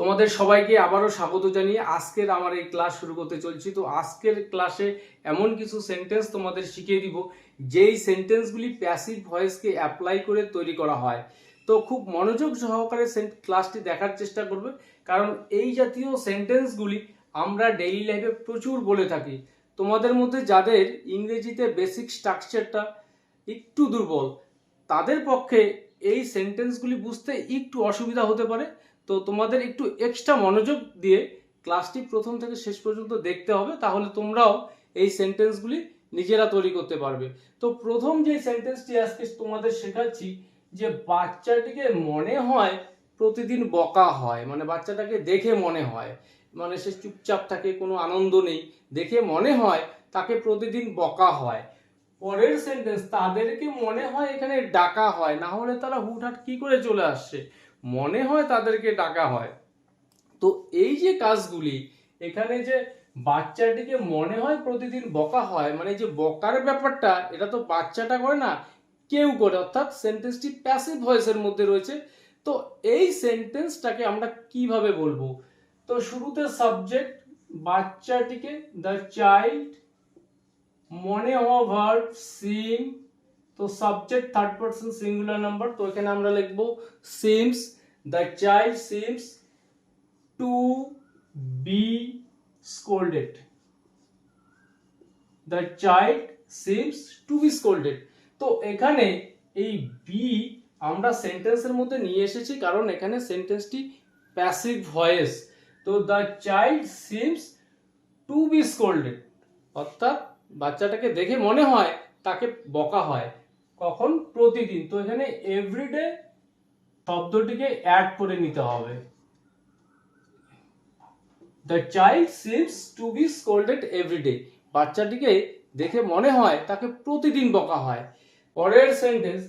তোমাদের সবাইকে আবারও স্বাগত জানিয়ে আজকের আমার এই ক্লাস শুরু করতে চলছি। তো আজকের ক্লাসে এমন কিছু সেন্টেন্স তোমাদের শিখিয়ে দিব, যেই সেন্টেন্সগুলি প্যাসিভ ভয়েসকে অ্যাপ্লাই করে তৈরি করা হয়। তো খুব মনোযোগ সহকারে ক্লাসটি দেখার চেষ্টা করবে, কারণ এই জাতীয় সেন্টেন্সগুলি আমরা ডেইলি লাইফে প্রচুর বলে থাকি। তোমাদের মধ্যে যাদের ইংরেজিতে বেসিক স্ট্রাকচারটা একটু দুর্বল, তাদের পক্ষে এই সেন্টেন্সগুলি বুঝতে একটু অসুবিধা হতে পারে। তো তোমাদের একটু এক্সট্রা মনোযোগ দিয়ে ক্লাসটি প্রথম থেকে শেষ পর্যন্ত দেখতে হবে, তাহলে তোমরাও এই সেন্টেন্সগুলি নিজেরা তৈরি করতে পারবে। তো প্রথম যে সেন্টেন্সটি আজকে তোমাদের শেখাচ্ছি, যে বাচ্চাটিকে মনে হয় প্রতিদিন বকা হয় মানে বাচ্চাটাকে দেখে মনে হয় মানে সে চুপচাপ থাকে, কোনো আনন্দ নেই, দেখে মনে হয় তাকে প্রতিদিন বকা হয়। পরের সেন্টেন্স তাদেরকে মনে হয় এখানে ডাকা হয়, না হলে তারা হুটহাট কি করে চলে আসছে? মনে হয় তাদেরকে ডাকা হয়। তো এই যে কাজগুলি, এখানে যে বাচ্চাটিকে মনে হয় প্রতিদিন বকা হয় মানে যে বকার ব্যাপারটা, এটা তো বাচ্চাটা করে না, কেউ করে, অর্থাৎ সেন্টেন্সটি প্যাসিভ ভয়েসের মধ্যে রয়েছে। তো এই সেন্টেন্সটাকে আমরা কীভাবে বলব? তো শুরুতে সাবজেক্ট বাচ্চাটিকে দ্য চাইল্ড মনে হওয়া ভার্ব সিম তো subject third person singular number তো এখানে আমরা লিখব seems the child seems to be scolded the child seems to be scolded তো এখানে এই বি আমরা সেন্টেন্সের মধ্যে নিয়ে এসেছি, কারণ এখানে সেন্টেন্সটি প্যাসিভ ভয়েস তো the child seems to be scolded অর্থাৎ বাচ্চাটাকে দেখে মনে হয় তাকে বকা হয়। কখন? প্রতিদিন। তো এখানে এভরিডে শব্দটিকে অ্যাড করে নিতে হবে। The child seems to be scolded everyday বাচ্চাটিকে দেখে মনে হয় তাকে প্রতিদিন বকা হয়। পরের সেন্টেন্স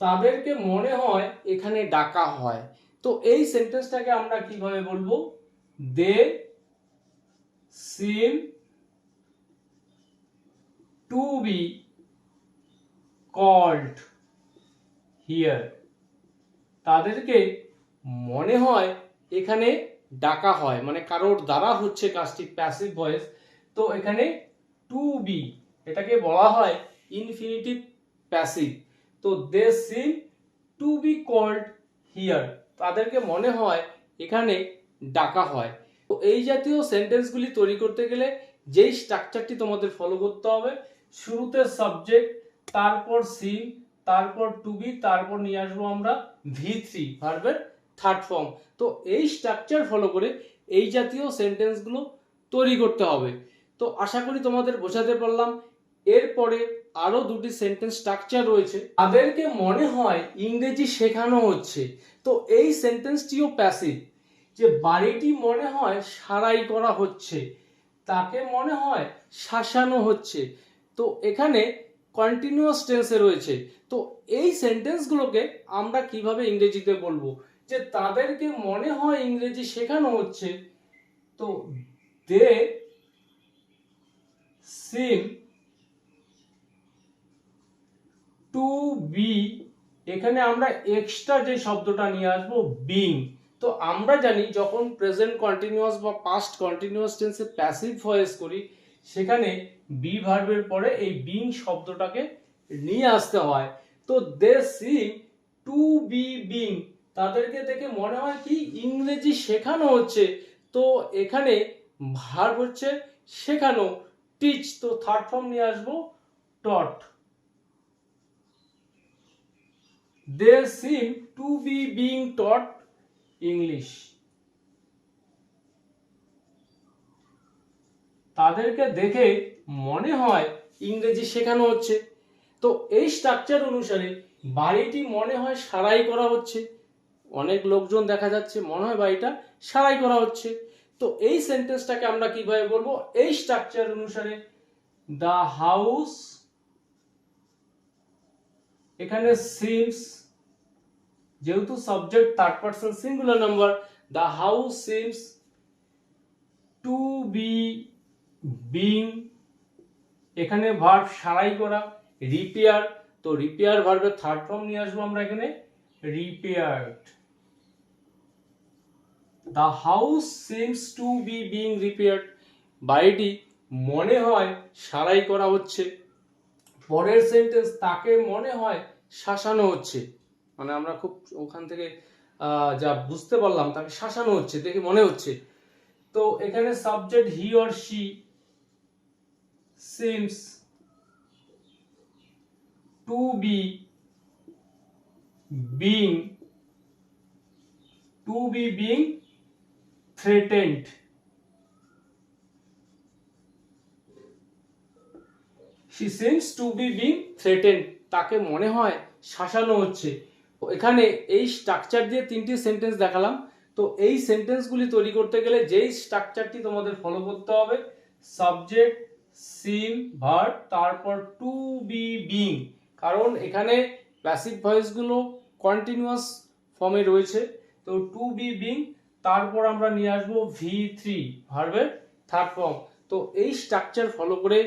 তাদেরকে মনে হয় এখানে ডাকা হয়। তো এই সেন্টেন্সটাকে আমরা কীভাবে বলব? They seem to be called here তাদেরকে মনে হয় এখানে ডাকা হয় মানে কারোর দ্বারা হচ্ছে কাজটি প্যাসিভ ভয়েস তো এখানে টু বি এটাকে বলা হয় ইনফিনিটিভ প্যাসিভ তো they seem to be called here তাদেরকে মনে হয় এখানে ডাকা হয়। তো এই জাতীয় সেন্টেন্সগুলি তৈরি করতে গেলে যেই স্ট্রাকচারটি তোমাদের ফলো করতে হবে, শুরুতে সাবজেক্ট তারপর সি তারপর টু বি তারপর নিয়ে আসব আমরা ভি থ্রি ভার্বের থার্ড ফর্ম তো এই স্ট্রাকচার ফলো করে এই জাতীয় সেন্টেন্সগুলো তৈরি করতে হবে। তো আশা করি তোমাদের বোঝাতে পারলাম। এরপরে আরও দুটি সেন্টেন্স স্ট্রাকচার রয়েছে। তাদেরকে মনে হয় ইংরেজি শেখানো হচ্ছে। তো এই সেন্টেন্সটিও প্যাসিভ যে বাড়িটি মনে হয় সারাই করা হচ্ছে, তাকে মনে হয় শাসানো হচ্ছে। তো এখানে কন্টিনিউয়াস টেন্সে রয়েছে। তো এই সেন্টেন্সগুলোকে আমরা কীভাবে ইংরেজিতে বলব? যে তাদেরকে মনে হয় ইংরেজি শেখানো হচ্ছে, তো দে সিম টু বি এখানে আমরা এক্সট্রা যে শব্দটা নিয়ে আসব বিং তো আমরা জানি যখন প্রেজেন্ট কন্টিনিউয়াস বা পাস্ট কন্টিনিউয়াস টেন্সে প্যাসিভ ভয়েস করি, সেখানে বি ভার্বের পরে এই বিং শব্দটাকে নিয়ে আসতে হয়। তো they seem to be being তাদেরকে দেখে মনে হয় কি ইংরেজি শেখানো হচ্ছে। তো এখানে ভার্ব হচ্ছে শেখানো টিচ তো থার্ড ফর্ম নিয়ে আসব টট they seem to be being taught English তাদেরকে দেখে মনে হয় ইংরেজি শেখানো হচ্ছে। তো এই স্ট্রাকচার অনুসারে বাড়িটি মনে হয় সারাই করা হচ্ছে। অনেক লোকজন দেখা যাচ্ছে মনে হয় বাড়িটা সারাই করা হচ্ছে। তো এই সেন্টেন্সটাকে আমরা কীভাবে বলব? এই স্ট্রাকচার অনুসারে দ্য হাউস এখানে সিমস যেহেতু subject third person singular number the house seems to be being এখানে ভার্ব সারাই করা রিপেয়ার তো রিপেয়ার ভার্বের থার্ড ফর্ম নিয়ে আসব আমরা এখানে repaired the house seems to be being repaired বাড়িটি মনে হয় সারাই করা হচ্ছে। পরের সেন্টেন্স তাকে মনে হয় শাসানো হচ্ছে। মানে আমরা খুব ওখান থেকে যা বুঝতে পারলাম, তাকে শাসানো হচ্ছে, দেখে মনে হচ্ছে। তো এখানে subject he or she seems to be being to be being threatened. She seems to be being threatened. তাকে মনে হয় শাসানো হচ্ছে। এখানে এই স্ট্রাকচার দিয়ে তিনটি সেন্টেন্স দেখালাম। তো এই সেন্টেন্সগুলি তৈরি করতে গেলে যেই স্ট্রাকচারটি তোমাদের ফলো করতে হবে সাবজেক্ট সিম ভার্ব তারপর টু বি বিং কারণ এখানে প্যাসিভ ভয়েসগুলো কন্টিনিউয়াস ফর্মে রয়েছে। তো টু বি বিং তারপর আমরা নিয়ে আসব ভি থ্রি ভার্বের থার্ড ফর্ম তো এই স্ট্রাকচার ফলো করে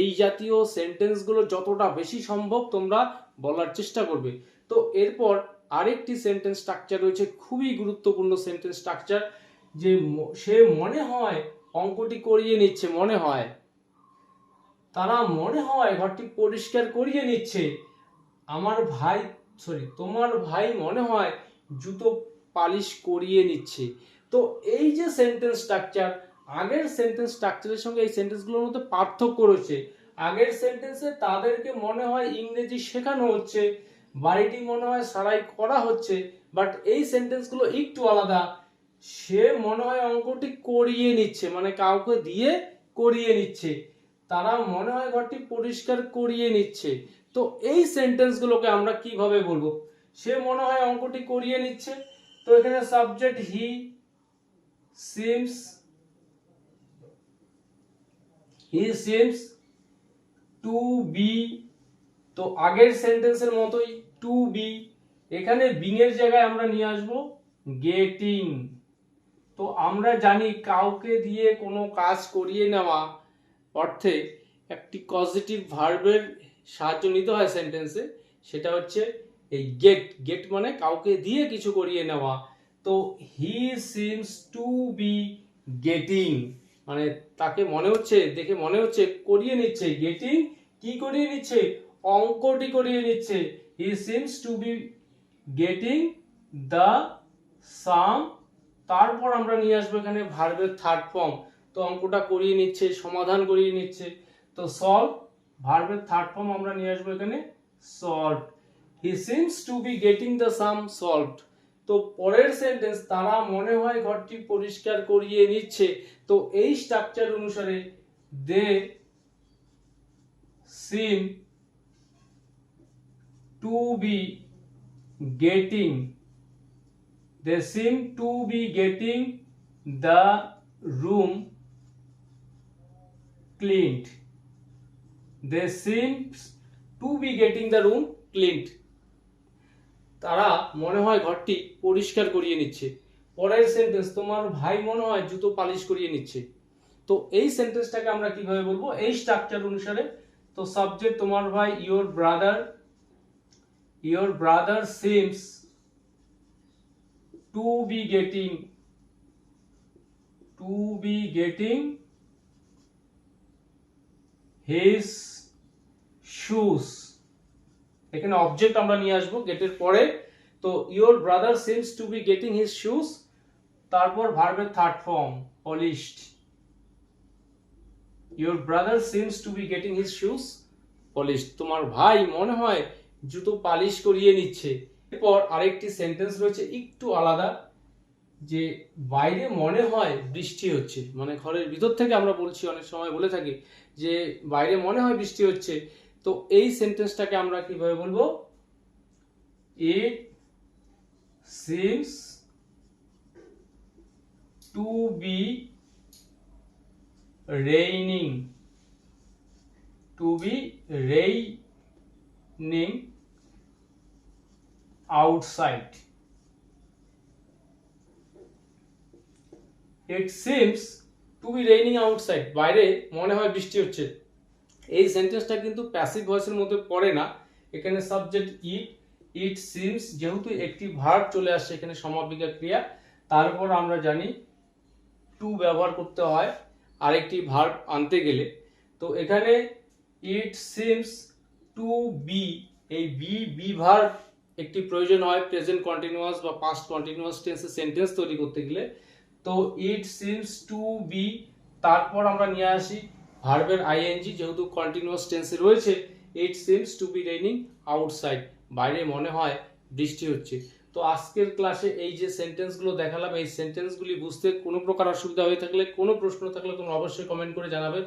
এই জাতীয় সেন্টেন্সগুলো যতটা বেশি সম্ভব তোমরা বলার চেষ্টা করবে। তো এরপর আরেকটি সেন্টেন্স স্ট্রাকচার রয়েছে, খুবই গুরুত্বপূর্ণ সেন্টেন্স স্ট্রাকচার যে সে মনে হয় অঙ্কটি করিয়ে নিচ্ছে, মনে হয়। তারা মনে হয় ঘরটি পরিষ্কার করিয়ে নিচ্ছে। আমার ভাই সরি তোমার ভাই মনে হয় জুতো পালিশ করিয়ে নিচ্ছে। তো এই যে সেন্টেন্স স্ট্রাকচার আগের সেন্টেন্স স্ট্রাকচারের সঙ্গে এই সেন্টেন্সগুলোর মধ্যে পার্থক্য রয়েছে। আগের সেন্টেন্সে তাদেরকে মনে হয় ইংরেজি শেখানো হচ্ছে, বাড়িটি মনে হয় সারাই করা হচ্ছে বাট এই সেন্টেন্সগুলো একটু আলাদা। সে মনে হয় অঙ্কটি করিয়ে নিচ্ছে মানে কাউকে দিয়ে করিয়ে নিচ্ছে। তারা মনে হয় ঘরটি পরিষ্কার করিয়ে নিচ্ছে। তো এই সেন্টেন্সগুলোকে আমরা কীভাবে বলব? সে মনে হয় অঙ্কটি করিয়ে নিচ্ছে। তো এখানে subject he seems he seems to be তো আগের সেন্টেন্সের মতোই টু বি এখানে বিং এর জায়গায় আমরা নিয়ে আসব গেটিং তো আমরা জানি কাউকে দিয়ে কোনো কাজ করিয়ে নেওয়া অর্থে একটি পজিটিভ ভার্বের সাহায্য নিতে হয় সেন্টেন্সে সেটা হচ্ছে এই গেট গেট মানে কাউকে দিয়ে কিছু করিয়ে নেওয়া। তো he seems to be getting মানে তাকে মনে হচ্ছে, দেখে মনে হচ্ছে করিয়ে নিচ্ছে। গেটিং কি করিয়ে নিচ্ছে? অঙ্কটি করিয়ে নিচ্ছে। He seems to be getting the sum তারপর আমরা নিয়ে আসব এখানে ভার্বের থার্ড ফর্ম তো অঙ্কটা করিয়ে নিচ্ছে, সমাধান করিয়ে নিচ্ছে। তো সলভ ভার্বের থার্ড ফর্ম আমরা নিয়ে আসব এখানে solve he seems to be getting the sum solved তো পরের সেন্টেন্স তারা মনে হয় ঘরটি পরিষ্কার করিয়ে নিচ্ছে। তো এই স্ট্রাকচার অনুসারে they seem to be getting they seem to be getting the room cleaned they seem to be getting the room cleaned. তারা মনে হয় ঘরটি পরিষ্কার করিয়ে নিচ্ছে। পরের সেন্টেন্স তোমার ভাই মনে হয় জুতো পালিশ করিয়ে নিচ্ছে। তো এই সেন্টেন্সটাকে আমরা কীভাবে বলব? এই স্ট্রাকচার অনুসারে, তো সাবজেক্ট তোমার ভাই your brother your brother seems to be getting, to be getting his shoes. এখানে অবজেক্ট আমরা নিয়ে আসব গেটের পরে। তো your brother seems to be getting his shoes তারপর ভার্বের third form polished your brother seems to be getting his shoes polished তোমার ভাই মনে হয় জুতো পালিশ করিয়ে নিচ্ছে। এরপর আরেকটি সেন্টেন্স রয়েছে, একটু আলাদা। যে বাইরে মনে হয় বৃষ্টি হচ্ছে মানে ঘরের ভিতর থেকে আমরা বলছি, অনেক সময় বলে থাকি যে বাইরে মনে হয় বৃষ্টি হচ্ছে, তো এই সেন্টেন্সটাকে আমরা কীভাবে বলব it seems to be raining to be raining outside. It seems to be raining outside বাইরে মনে হয় বৃষ্টি হচ্ছে। এই সেন্টেন্সটা কিন্তু প্যাসিভ ভয়েসের মধ্যে পড়ে না। এখানে সাবজেক্ট ইট ইট সিমস যেহেতু একটি ভার্ব চলে আসছে এখানে সমাপিকা ক্রিয়া তারপর আমরা জানি টু ব্যবহার করতে হয় আরেকটি ভার্ব আনতে গেলে। তো এখানে ইট সিমস টু বি এই বি বি ভার্ব একটি প্রয়োজন হয় প্রেজেন্ট কন্টিনিউয়াস বা পাস্ট কন্টিনিউয়াস টেন্সে সেন্টেন্স তৈরি করতে গেলে। তো ইট সিমস টু বি তারপর আমরা নিয়ে আসি ভার্বের আইএনজি যেহেতু কন্টিনিউয়াস টেন্সে রয়েছে it seems to be raining outside বাইরে মনে হয় বৃষ্টি হচ্ছে। তো আজকের ক্লাসে এই যে সেন্টেন্সগুলো দেখালাম, এই সেন্টেন্সগুলি বুঝতে কোনো প্রকার অসুবিধা হয়ে থাকলে, কোনো প্রশ্ন থাকলে তোমরা অবশ্যই কমেন্ট করে জানাবে।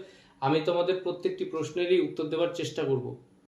আমি তোমাদের প্রত্যেকটি প্রশ্নেরই উত্তর দেওয়ার চেষ্টা করব।